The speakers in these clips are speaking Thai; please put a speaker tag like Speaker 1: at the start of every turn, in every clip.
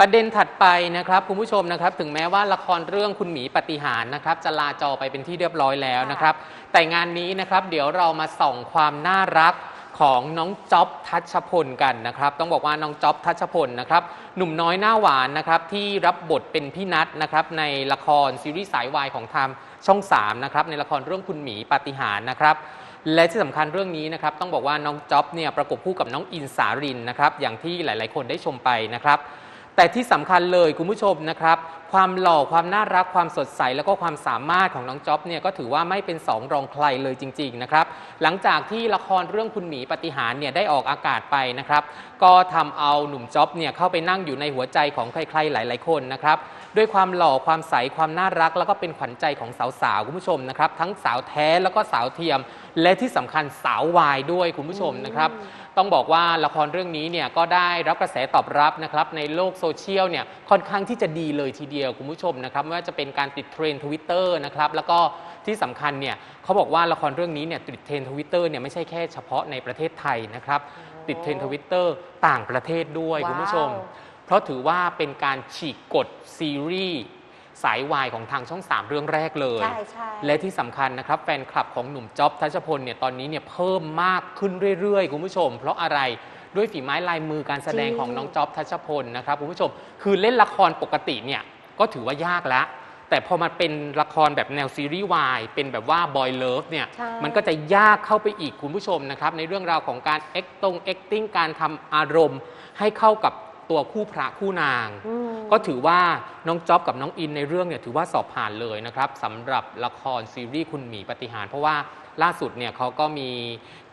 Speaker 1: ประเด็นถัดไปนะครับคุณผู้ชมนะครับถึงแม้ว่าละครเรื่องคุณหมีปฏิหารย์นะครับจะลาจอไปเป็นที่เรียบร้อยแล้วนะครับ แต่งานนี้นะครับเดี๋ยวเรามาส่องความน่ารักของน้องจ๊อบทัชพลกันนะครับ ต้องบอกว่าน้องจ๊อบทัชพลนะครับหนุ่มน้อยหน้าหวานนะครับที่รับบทเป็นพี่นัทนะครับในละครซีรีส์สายวายของทางช่อง3นะครับในละครเรื่องคุณหมีปฏิหารย์นะครับและที่สำคัญเรื่องนี้นะครับต้องบอกว่าน้องจ๊อบเนี่ยประกบคู่กับน้องอินสารินนะครับอย่างที่หลาย ๆ คนได้ชมไปนะครับ แต่ที่สำคัญเลยคุณผู้ชมนะครับ ความหล่อความน่ารักความสดใส แล้วก็ความสามารถของน้องจ๊อบเนี่ยก็ถือว่าไม่เป็นสองรองใครเลยจริง ๆนะครับ หลังจากที่ละครเรื่องคุณหมีปฏิหารเนี่ยได้ออกอากาศไปนะครับ ก็ทำเอาหนุ่มจ๊อบเนี่ยเข้าไปนั่งอยู่ในหัวใจของใครๆหลาย ๆ คนนะครับด้วยความหล่อความใสความน่ารัก แล้วก็เป็นขวัญใจของสาวๆคุณผู้ชมนะครับ ทั้งสาวแท้แล้วก็สาวเทียม และที่สำคัญสาววายด้วยคุณผู้ชมนะครับ ต้องบอกว่าละครเรื่องนี้เนี่ยก็ได้รับกระแสตอบรับนะครับในโลกโซเชียลเนี่ยค่อนข้างที่จะดีเลยทีเดียวคุณผู้ชมนะครับไม่ว่าจะเป็นการติดเทรนด์ทวิตเตอร์นะครับแล้วก็ที่สำคัญเนี่ยเขาบอกว่าละครเรื่องนี้เนี่ยติดเทรนด์ทวิตเตอร์เนี่ยไม่ใช่แค่เฉพาะในประเทศไทยนะครับติดเทรนด์ทวิตเตอร์ต่างประเทศด้วย
Speaker 2: ว้าว
Speaker 1: คุณผู้ชม เพราะถือว่าเป็นการฉีกกฎซีรีส์ สายวายของทางช่อง 3 เรื่องแรกเลย
Speaker 2: ใช่ใช่
Speaker 1: และที่สำคัญนะครับแฟนคลับของหนุ่มจ๊อบทัชพลเนี่ยตอนนี้เนี่ยเพิ่มมากขึ้นเรื่อยๆ คุณผู้ชม เพราะอะไรด้วยฝีไม้ลายมือการแสดง
Speaker 2: จริง
Speaker 1: ของน้องจ๊อบทัชพลนะครับคุณผู้ชม คือเล่นละครปกติเนี่ยก็ถือว่ายากแล้ว แต่พอมาเป็นละครแบบแนวซีรีส์วายเป็นแบบว่าบอยเลิฟเนี่ย
Speaker 2: ใช่
Speaker 1: มันก็จะยากเข้าไปอีกคุณผู้ชมนะครับในเรื่องราวของการเอ็กตงเอ็กติ้งการทำอารมณ์ให้เข้ากับ ตัวคู่พระคู่นาง
Speaker 2: อืม
Speaker 1: ก็ถือว่าน้องจ๊อบกับน้องอินในเรื่องเนี่ยถือว่าสอบผ่านเลยนะครับสำหรับละครซีรีส์คุณหมีปฏิหารย์เพราะว่าล่าสุดเนี่ยเขาก็มี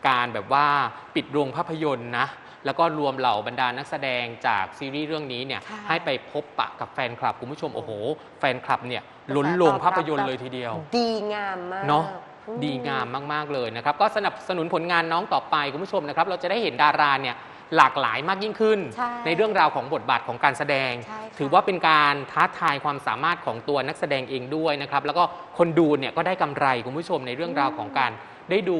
Speaker 1: การแบบว่าปิดโรงภาพยนตร์นะแล้วก็รวมเหล่าบรรดานักแสดงจากซีรีส์เรื่องนี้เนี่ย
Speaker 2: ค่ะ
Speaker 1: ให้ไปพบปะกับแฟนคลับคุณผู้ชมโอ้โห แฟนคลับเนี่ยล้นโรงภาพยนตร์เลยทีเดียว
Speaker 2: ดีงามมาก
Speaker 1: เนาะ
Speaker 2: อืม
Speaker 1: ดีงามมาก ๆ เลยนะครับ ก็สนับสนุนผลงานน้องต่อไปคุณผู้ชมนะครับ เราจะได้เห็นดาราเนี่ย หลากหลายมากยิ่งขึ้น
Speaker 2: ใช่
Speaker 1: เรื่องราวของบทบาทของการแสดง
Speaker 2: ใช่ค่ะ
Speaker 1: ถือว่าเป็นการท้าทายความสามารถของตัวนักแสดงเองด้วยนะครับแล้วก็คนดูเนี่ยก็ได้กำไรคุณผู้ชมในเรื่องราวของการ ได้ดู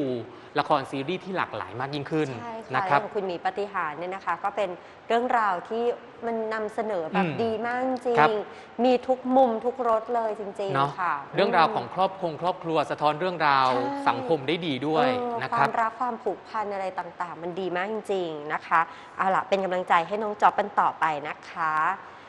Speaker 1: ละครซีรีส์ที่หลากหลายมากยิ่งขึ้น
Speaker 2: ใช่
Speaker 1: นะ
Speaker 2: ค่ะ
Speaker 1: ครับ
Speaker 2: อย่างคุณหมีปฏิหารย์เนี่ยนะคะ ก็เป็นเรื่องราวที่มันนำเสนอแบบ
Speaker 1: อืม
Speaker 2: ดีมากจริ
Speaker 1: ครับ
Speaker 2: งมีทุกมุมทุกรสเลยจริง
Speaker 1: เนาะ
Speaker 2: ๆค่ะ
Speaker 1: เรื่องราวของครอบครัวครอบครัวสะท้อนเรื่องราว
Speaker 2: ใช่
Speaker 1: สังคมได้ดีด้วย
Speaker 2: เออ
Speaker 1: นะ
Speaker 2: ค
Speaker 1: ครั
Speaker 2: วา
Speaker 1: บ
Speaker 2: มรักความผูกพันอะไรต่างๆ มันดีมากจริง ๆ นะคะ เอาล่ะ เป็นกำลังใจให้น้องจ๊อบเป็นต่อไปนะคะ